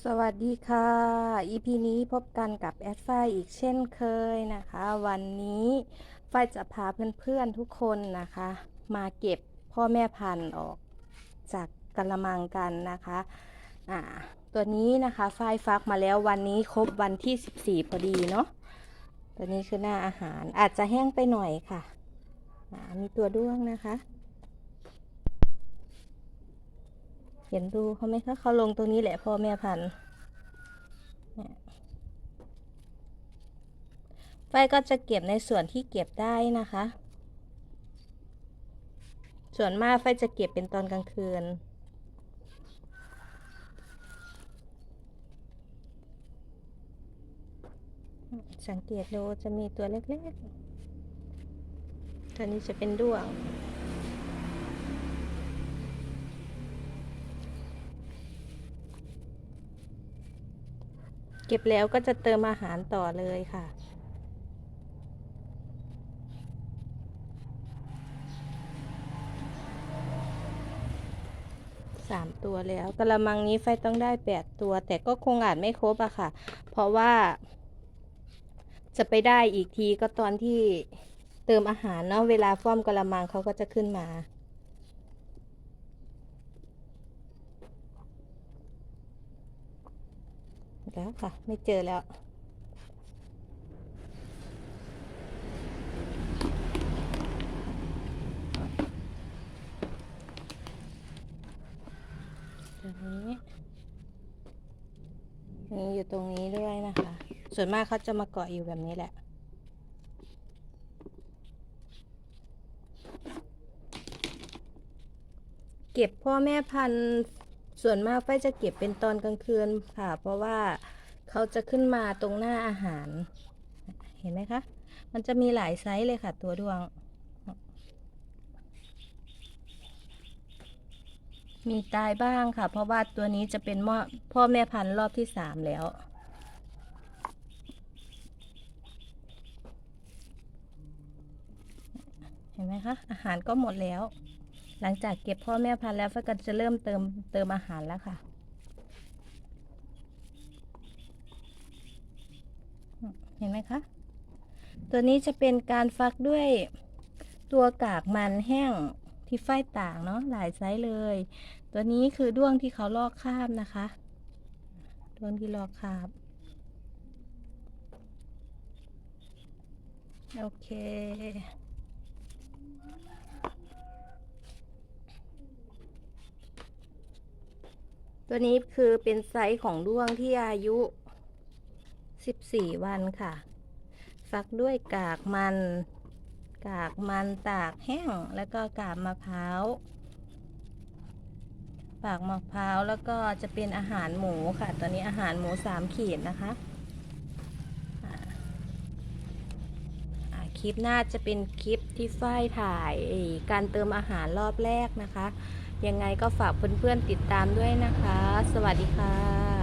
สวัสดีค่ะ EP นี้พบกันกับแอดไฟอีกเช่นเคยนะคะ วันนี้ไฟจะพาเพื่อนๆทุกคนนะคะ มาเก็บพ่อแม่พันธุ์ออกจากกระมังกันนะคะอ่าตัวนี้นะคะไฟฟักมาแล้ววันนี้ครบวันที่ 14 พอดีเนาะตัวนี้คือหน้าอาหารอาจจะแห้งไปหน่อยค่ะมีตัวด้วงนะคะ เห็นดูเขาไหมคะเขาลงตรงนี้แหละพ่อแม่พันธุ์ไฟก็จะเก็บในส่วนที่เก็บได้นะคะ ส่วนมากไฟจะเก็บเป็นตอนกลางคืน สังเกตดูจะมีตัวเล็กๆตัวนี้จะเป็นด้วง ก็บแล้วก็จะเติมอาหารต่อเลยค่ะ สามตัวแล้วกระมังนี้ไฟต้องได้แปดตัว แต่ก็คงอาจไม่ครบอะค่ะ เพราะว่า จะไปได้อีกทีก็ตอนที่เติมอาหารเนาะเวลาฟ้อมกระมังเขาก็จะขึ้นมา แล้วค่ะ ไม่เจอแล้ว ตรงนี้มีอยู่ตรงนี้ด้วยนะคะ ส่วนมากเขาจะมาเกาะอยู่แบบนี้แหละ เก็บพ่อแม่พันธุ์ ส่วนมากไฟจะเก็บเป็นตอนกลางคืนค่ะ เพราะว่าเขาจะขึ้นมาตรงหน้าอาหาร เห็นไหมคะ มันจะมีหลายไซส์เลยค่ะ ตัวดวง มีตายบ้างค่ะ เพราะว่าตัวนี้จะเป็นพ่อแม่พันธุ์รอบที่สามแล้วเห็นไหมคะ อาหารก็หมดแล้ว หลังจากเก็บพ่อแม่พันธุ์แล้วฟ้าก็จะเริ่มเติมเติมอาหารแล้วค่ะ เห็นไหมคะ ตัวนี้จะเป็นการฟักด้วยตัวกากมันแห้งที่ไฟต่างเนาะหลายไซส์เลย ตัวนี้คือด้วงที่เขาลอกคาบนะคะ ด้วงที่ลอกคาบ โอเค ตัวนี้คือเป็นไซส์ของด้วงที่อายุ 14 วันค่ะ ฟักด้วยกากมัน กากมันตากแห้ง แล้วก็กาบมะพร้าวปากมะพร้าวแล้วก็จะเป็นอาหารหมูค่ะ ตอนนี้อาหารหมูสามขีดนะคะคลิปหน้าจะเป็นคลิปที่ฝ้ายถ่ายการเติมอาหารรอบแรกนะคะ ยังไงก็ฝากเพื่อนๆติดตามด้วยนะคะ สวัสดีค่ะ